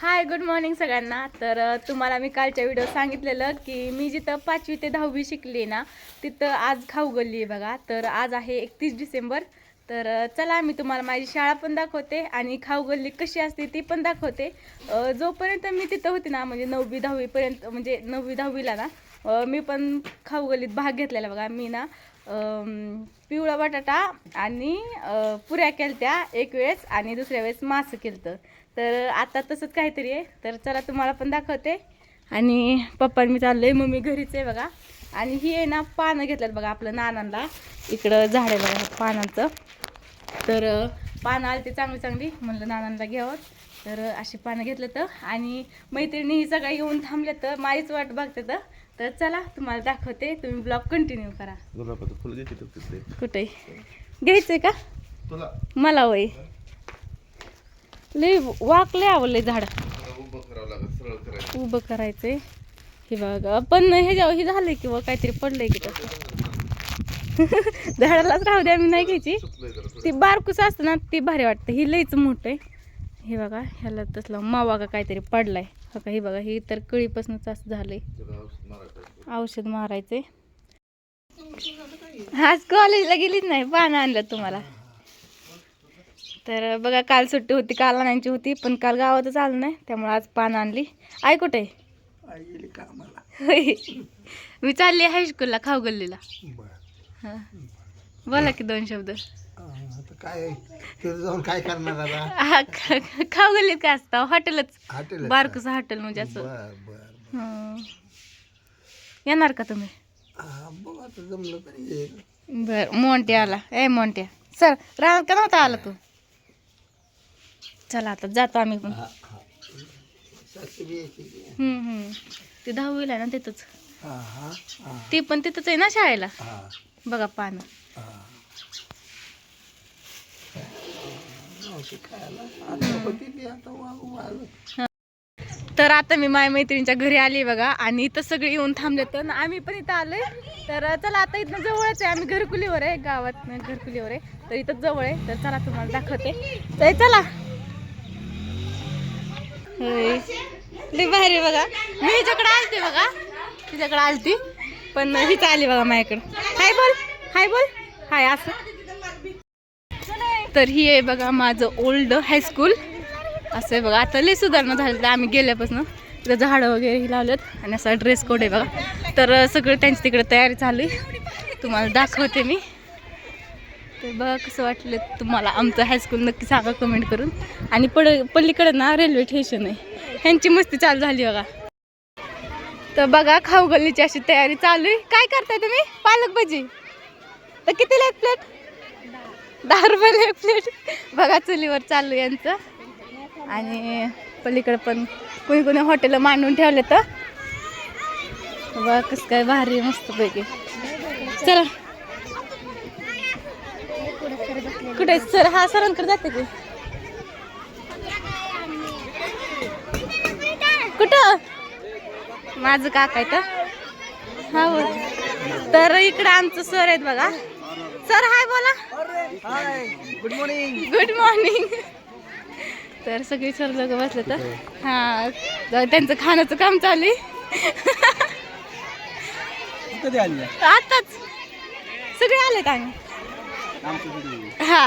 Hi good morning सगळ्यांना. तर तुम्हाला मी कालच्या व्हिडिओ सांगितलेलं की मी जिथं पाचवी ते दहावी शिकली ना तिथं आज खाऊ गल्ली आहे बघा. तर आज आहे एकतीस डिसेंबर. तर चला मी तुम्हाला माझी शाळा पण दाखवते आणि खाऊ गल्ली कशी असते ती पण दाखवते. जोपर्यंत मी तिथं होते ना म्हणजे नववी दहावीपर्यंत म्हणजे नववी दहावीला ना मी पण खाऊ गल्लीत भाग घेतलेला बघा. मी ना पिवळा बटाटा आणि पुऱ्या केलत्या एक वेळेस आणि दुसऱ्या वेळेस मासं केलतं. तर आता तसंच काहीतरी आहे. तर चला तुम्हाला पण दाखवते. आणि पप्पा मी चाललोय. मम्मी घरीच आहे बघा. आणि ही आहे ना पानं घेतल्यात बघा आपलं नानांना इकडं झाड आहे बघा पानांचं. तर पानं आली ते चांगली चांगली. म्हणलं नानांना घ्यावं. तर अशी पानं घेतलं तर आणि मैत्रिणी ही सगळ्या येऊन थांबल्या तर माझीच वाट बघते तर तर चला तुम्हाला दाखवते. तुम्ही ब्लॉग कंटिन्यू करा. गुलाबाचं फुल कुठे? घ्यायचंय का? तुला. मला वय. लय वाक लय आवडलंय झाड. उभं करायचंय. हे बघा पण ह्याच्यावर हे झालंय किंवा काहीतरी पडलंय की तसं. झाडालाच राहू द्या मी नाही घ्यायची. ती बारकूस असतं ना ती भारी वाटतं. ही लईच मोठं आहे. हे बघा ह्याला तसलं मावा का काहीतरी पडलाय. हो का हे बघा हे तर कळीपासूनच असं झालंय. औषध मारायचं. औषध मारायचे आज कॉलेजला गेलीच नाही पानं आणलं तुम्हाला. तर बघा काल सुट्टी होती काल आणायची होती पण काल गावातच आलं नाही त्यामुळे आज पानं आणली. आई कुठे. मी चालली हायस्कूलला खाऊ गल्लीला. हा. बोला की दोन शब्द. काय जाऊन काय करणार खाऊ गल्लीत काय असतं? हॉटेलच. हॉटेल बारकस हॉटेल म्हणजे असं. बर बर हं. येणार का तुम्ही? बर मोंट्या आला. ए मोंट्या. सर राहत का नव्हता आला तू? चला आता जातो आम्ही पण. हम्म हम्म. ते दहावीला आहे ना तिथंच? ती पण तिथंच आहे ना शाळेला? बघा पानं तर आता मी माझ्या मैत्रिणीच्या घरी आली बघा आणि इथं सगळे येऊन थांबले तर आम्ही पण इथं आलोय. तर चला आता इथनं जवळच आहे. आम्ही घरकुलीवर आहे गावात घरकुलीवर आहे. तर इथं जवळ आहे. तर चला तुम्हाला दाखवते. तर चला. लई भारी बघा. मी हिच्याकडे आलते बघा. तिच्याकडे आलती. पण हीच आली बघा माझ्याकडं. हाय बोल. हाय बोल. हाय असं. तर ही आहे बघा माझं ओल्ड हायस्कूल असं आहे बघा. आता लई सुधारणा झाली आम्ही गेल्यापासून तिथं झाडं वगैरे ही लावलेत आणि असा ड्रेस कोड आहे बघा. तर सगळं त्यांची तिकडे तयारी चालू आहे. तुम्हाला दाखवते मी. तर बघा कसं वाटलं तुम्हाला आमचं हायस्कूल नक्की सांगा कमेंट करून. आणि पड पलीकडे ना रेल्वे स्टेशन आहे. ह्यांची मस्ती चालू झाली बघा. तर बघा खाऊ गल्लीची अशी तयारी चालू आहे. काय करताय तुम्ही? पालक भाजी? तर कितीला एक प्लेट दहा रुपयाला एक प्लेट बघा चुलीवर चालू आहे यांचं. आणि पलीकडे पण कोणी कोणी हॉटेल मांडून ठेवले तर बघा कसं काय भारी मस्त मस्तपैकी. चला. कुठे सर हा सरांकडे जाते की? कुठं? माझं काका तर हा बोल. तर इकडं आमचं सर आहेत बघा. सर हाय बोला. गुड मॉर्निंग गुड मॉर्निंग तर सगळी सर लोक बसले तर? हा त्यांचं खाण्याचं काम चालू आहे. आताच. सगळे आलेत आम्ही. हा.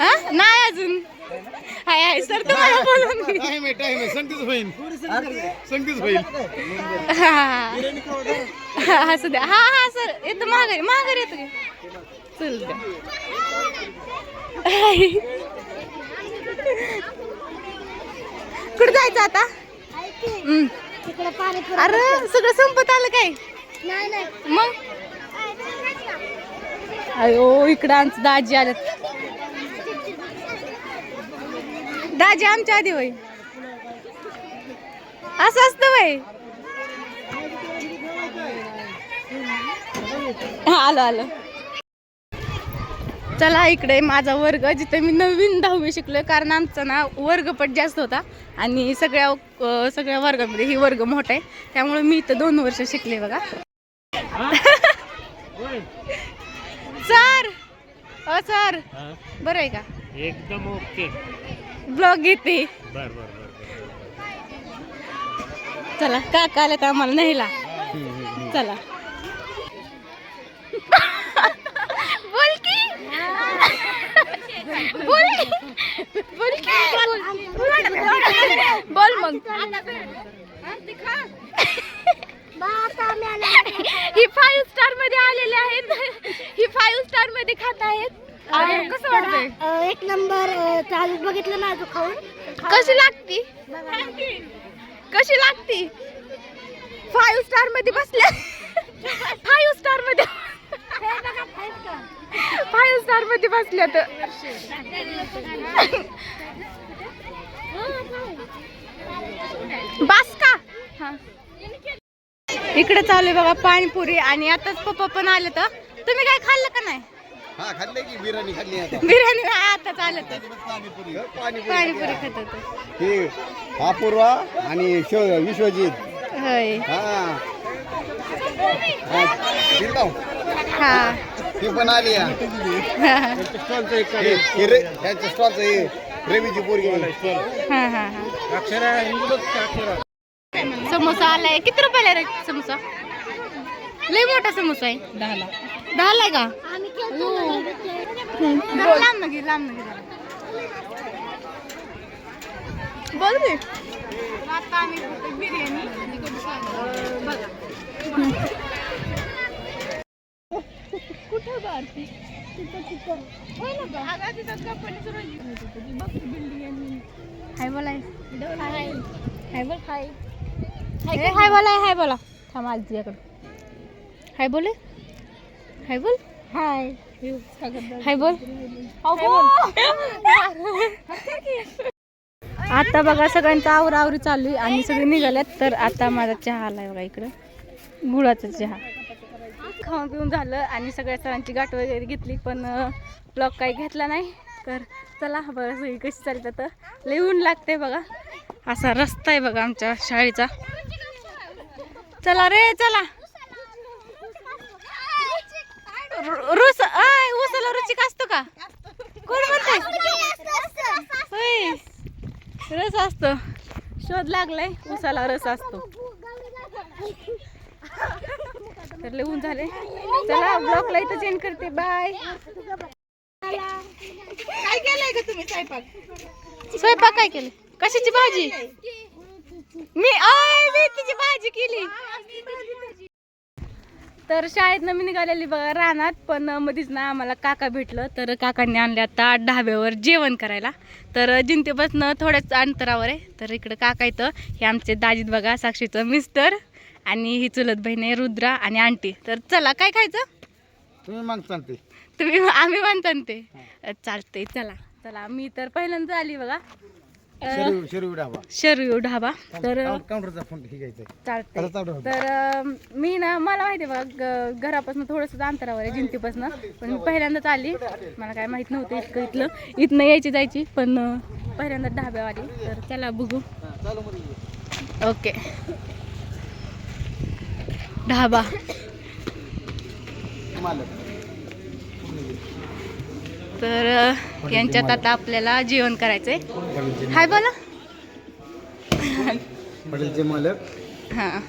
हा? नाही अजून. हाय हाय. सर तुम्हाला बोलून घे. टाइम आहे टाइम आहे संगतीच होईल. संगतीच होईल. हा. हा हा असू द्या. हा हा सर. येतो माघारी. माघारी येतो की. चल द्या. कुठं जायचं आता? हम्म. अरे सगळं संपत आलं काय? मग? अयो इकडं आमचं दाजी आलेत. दाजी आमच्या आधी होय. असं असतं बाई आलं आलो आलो. चला इकडे माझा वर्ग जिथे मी नवीन दहावी शिकलोय कारण आमचा ना वर्गपट जास्त होता आणि सगळ्या सगळ्या वर्गामध्ये ही वर्ग मोठा आहे. त्यामुळे मी इथं दोन वर्ष शिकले बघा. सर! अ सर. बरं आहे का? एकदम ओके. ब्लॉग घेते. बर बर बर चला काका आले तर आम्हाला न्यायला. चला. बोल की. बोल की. बोल की. बोल. मग. ही फाईव्ह स्टारमध्ये आलेले आहेत. ही फाईव्ह स्टारमध्ये खात आहेत. आणि कसं वाटतंय? अ, एक नंबर अ, चालू बघितलं ना तू खाऊन? कशी लागती? कशी लागती? फाईव्ह स्टारमध्ये बसल्या. फाईव्ह स्टारमध्ये. फाईव्ह स्टारमध्ये बसल्या तर. बस का हा. इकडे चालू आहे बघा पाणीपुरी आणि आताच पप्पा पण आले तर. तुम्ही काय खाल्लं का नाही? हा खाल्ले की बिर्याणी खाल्ली आता. बिर्याणी नाही आताच आलं तर पाणीपुरी. पाणीपुरी पाणीपुरी खात होतं. हे अपूर्वा आणि विश्वजित. होय. हा. हा, दिलगाव. हा. ती पण आली हा. हे- हे रे- त्यांच्या स्टॉलचं हे रवीची पोरगी. हा हा हा. समोसा आलाय. किती रुपयाला रे समोसा? लय मोठा समोसा आहे. दहाला. दहाला आहे का? जरा लांब ना घे लांब ना घे जरा. बोल रे. आता आम्ही खातो बिर्याणी? अं, बघा कुठं भारती हाय बोलाय. हाय बोल हाय. हाय बोलाय हाय बोला थांब आज तुझ्याकडं. हाय बोले. हाय बोल. हाय. हाय बोल. आता बघा सगळ्यांचा आवरावरी चालू आहे आणि सगळे निघाल्यात तर आता माझा चहा आलाय बघा इकडं. गुळाचा चहा. खाऊन पिऊन झालं आणि सगळ्या सरांची गाठ वगैरे घेतली पण ब्लॉग काही घेतला नाही. तर चला बघा सगळी कशी चालतात तर लई ऊन लागते बघा. असा रस्ता आहे बघा आमच्या शाळेचा. चला रे चला. रुस आय उसाला रुचिक असतो का? कोण म्हणते रस असतो. शोध लागलाय उसाला रस असतो. तर लिहून झाले चला ब्लॉगला इथं चेंज करते. बाय काय केलंय का तुम्ही स्वयंपाक? स्वयंपाक काय केलं कशाची भाजी? मी आय मेथीची भाजी केली. तर शाळेत मी निघालेली बघा रानात पण मध्येच ना आम्हाला काका भेटलं. तर काकांनी आणले आता ढाब्यावर जेवण करायला. तर जिंतीपासनं थोड्याच अंतरावर आहे. तर इकडं काका इथं हे आमचे दाजीत बघा साक्षीचं मिस्टर आणि ही चुलत बहीण आहे रुद्रा आणि आंटी. तर चला काय खायचं? तुम्ही मग चालते तुम्ही आम्ही म्हणता ते चालतंय चला. चला मी तर पहिल्यांदा आली बघा. शरीर शरीर ढाबा तर काउंटरचा फोन ठीक आहे चालतंय. आता चालू तर अं, मी ना मला माहिती आहे बघा घरापासून थोडंसं अंतरावर आहे जिंतीपासून. पण मी पहिल्यांदाच आली. मला काय माहीत नव्हतं इतकं इथलं. इथनं यायची जायची पण अं, पहिल्यांदा ढाब्यावर आली. तर चला बघू. ओके. ढाबा. तर यांच्यात आता आपल्याला जेवण करायचंय. हाय बोला. हां.